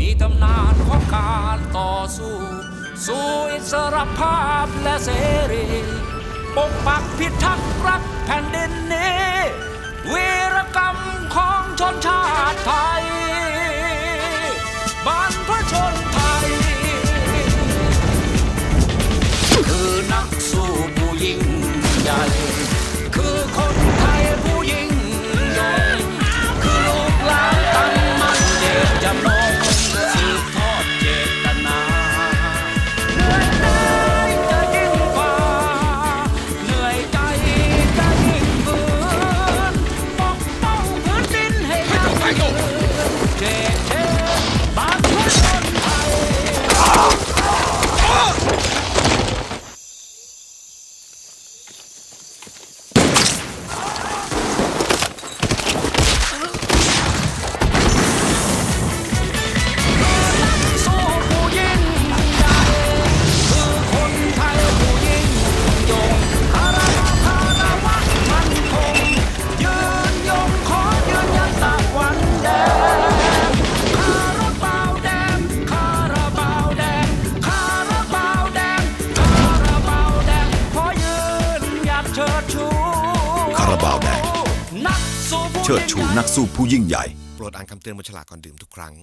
มีตำนานของการต่อสู้ สู้อิสรภาพและเสรีปกปักพิทักษ์รักแผ่นดิน เชิดชูคาราบาวแดงเชิดชูนักสู้ผู้ยิ่งใหญ่ โปรดอ่านคำเตือนบนฉลากก่อนดื่มทุกครั้ง